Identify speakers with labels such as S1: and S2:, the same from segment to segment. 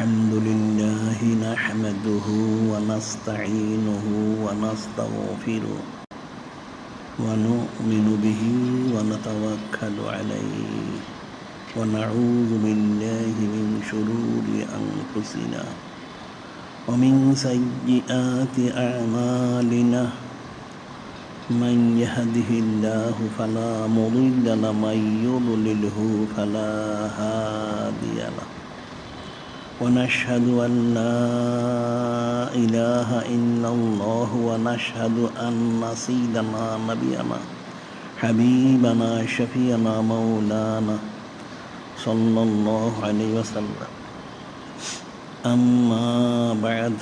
S1: الحمد لله نحمده ونستعينه ونستغفره ونؤمن به ونتوكل عليه ونعوذ بالله من شرور أنفسنا ومن سيئات أعمالنا من يهده الله فلا مضل له من يضلله فلا هادي له. ونشهد أن لا إله إلا الله ونشهد أن سيدنا نبينا حبيبنا شفينا مولانا صلى الله عليه وسلم. أما بعد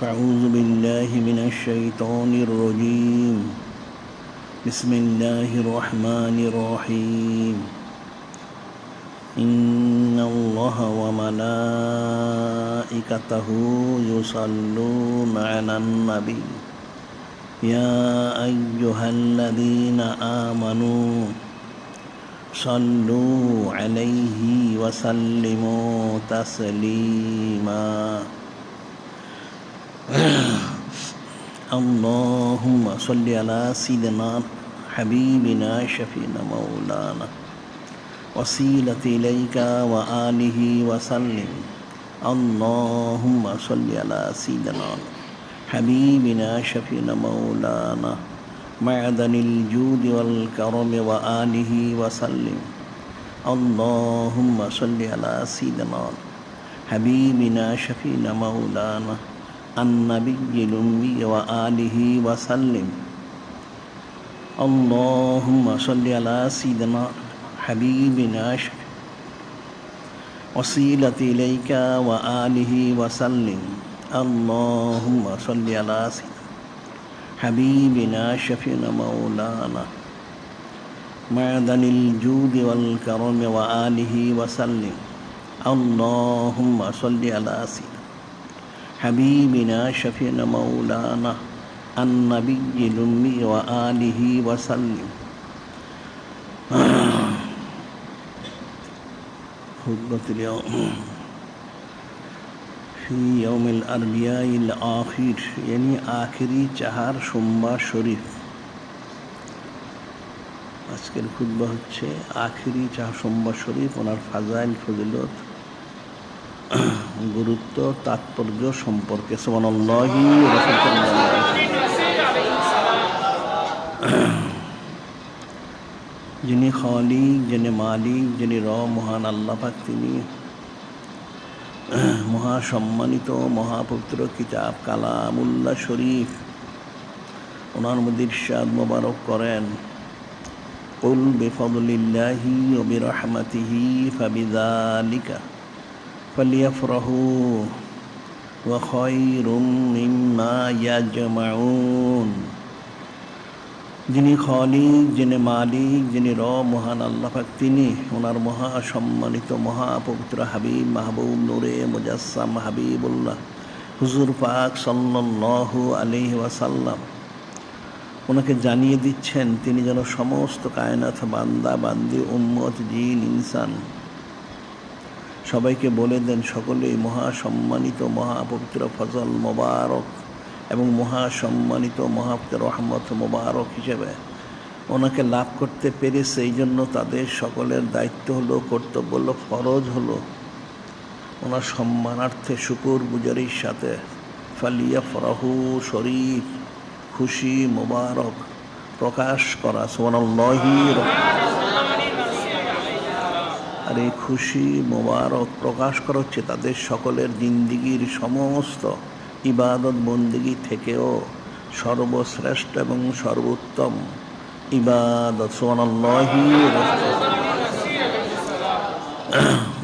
S1: فأعوذ بالله من الشيطان الرجيم. بسم الله الرحمن الرحيم. إن الله وملائكته يصلون على النبي. يا أيها الذين آمنوا صلوا عليه وسلموا تسليما. اللهم صل على سيدنا حبيبنا شفينا مولانا. وسيلة إليك وآله وسلم. اللهم صل على سيدنا حبيبنا شفينا مولانا معدن الجود والكرم وآله وسلم. اللهم صل على سيدنا حبيبنا شفينا مولانا النبي الأمي وآله وسلم. اللهم صل على سيدنا حبيبنا وسيلة إليك وآله وسلم. اللهم صل على سيدنا حبيبنا شفينا مولانا. معدن الجود والكرم وآله وسلم. اللهم صل على سيدنا حبيبنا شفينا مولانا. النبي الأمي وآله وسلم. خطبة اليوم في يوم الأربعاء الآخر يعني آخري চাহার সোমবার শরীফ আজকের খুদ্া হচ্ছে আখিরি চাহার সোমবার শরীফ ওনার ফাজাইল ফজিলত গুরুত্ব তাৎপর্য সম্পর্কে সোমানল্লাহি যিনি খালিক যিনি মালিক যিনি র মহান আল্লাপাক তিনি মহাসম্মানিত মহাপুত্র কিতাব কালামুল্লাহ শরীফ ওনার মধ্যে ইরশাদ মোবারক করেন قل بفضل الله وبرحمته فبذلك فليفرحوا وخير مما يجمعون যিনি খলিক, যিনি মালিক, যিনি র মহান আল্লাহাক তিনি ওনার মহা সম্মানিত মহাপবিত্র হাবিব, মাহবুব নূরে মুজাসসাম হাবিবুল্লাহ, হুজুর পাক সাল্লাহ আলহি ওয়াসাল্লাম। ওনাকে জানিয়ে দিচ্ছেন, তিনি যেন সমস্ত কায়নাথ বান্দা, বান্দি, উম্মত, জিন, ইনসান, সবাইকে বলে দেন, সকলেই মহা মহাসম্মানিত মহাপবিত্র ফজল মোবারক। এবং মহাসম্মানিত মহাপবিত্র রহমত, মোবারক হিসেবে ওনাকে লাভ করতে পেরে সেই জন্য তাদের সকলের দায়িত্ব হলো, কর্তব্য হলো, ফরজ হলো ওনার সম্মানার্থে শুকুর গুজারির সাথে। ফালিয়া ফরাহু শরীফ, খুশি, মোবারক প্রকাশ করা। সোনাল্লাহি আর এই খুশি, মোবারক প্রকাশ করা হচ্ছে তাদের সকলের জিন্দিগির সমস্ত ইবাদত বন্দিগি থেকেও সর্বশ্রেষ্ঠ এবং সর্বোত্তম ইবাদত।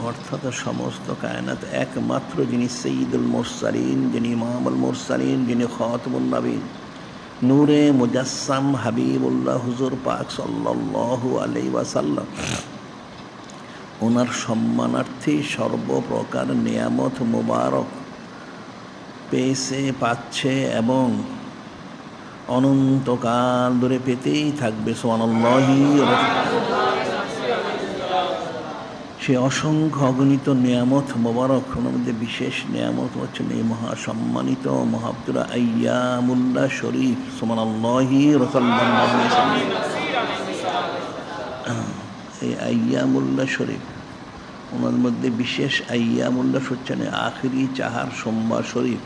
S1: অর্থাৎ সমস্ত কায়নাত একমাত্র যিনি সঈদুল মোরসালিন, যিনি মাহমুল মোরসালিন, যিনি খতমুল নবীন, নূরে মুজাসসাম হাবিবুল্লাহ হুজুর পাক সাল্লাল্লাহু আলাই ওয়াসাল্লাম। ওনার সম্মানার্থে সর্বপ্রকার নিয়ামত মোবারক পেয়েছে, পাচ্ছে এবং অনন্তকাল ধরে পেতেই থাকবে সোয়ানল্লাহি সে অসংখ্য অগণিত নিয়ামত মোবারক মধ্যে বিশেষ নিয়ামত হচ্ছেন এই মহা সম্মানিত মহাব্দুরা আয়ামুল্লাহ শরীফ সোমান আল্লাহি এই আয়ামুল্লাহ শরীফ, ওনার মধ্যে বিশেষ আয়ামুল্লাহ হচ্ছেন আখিরি চাহার সোমবার শরীফ।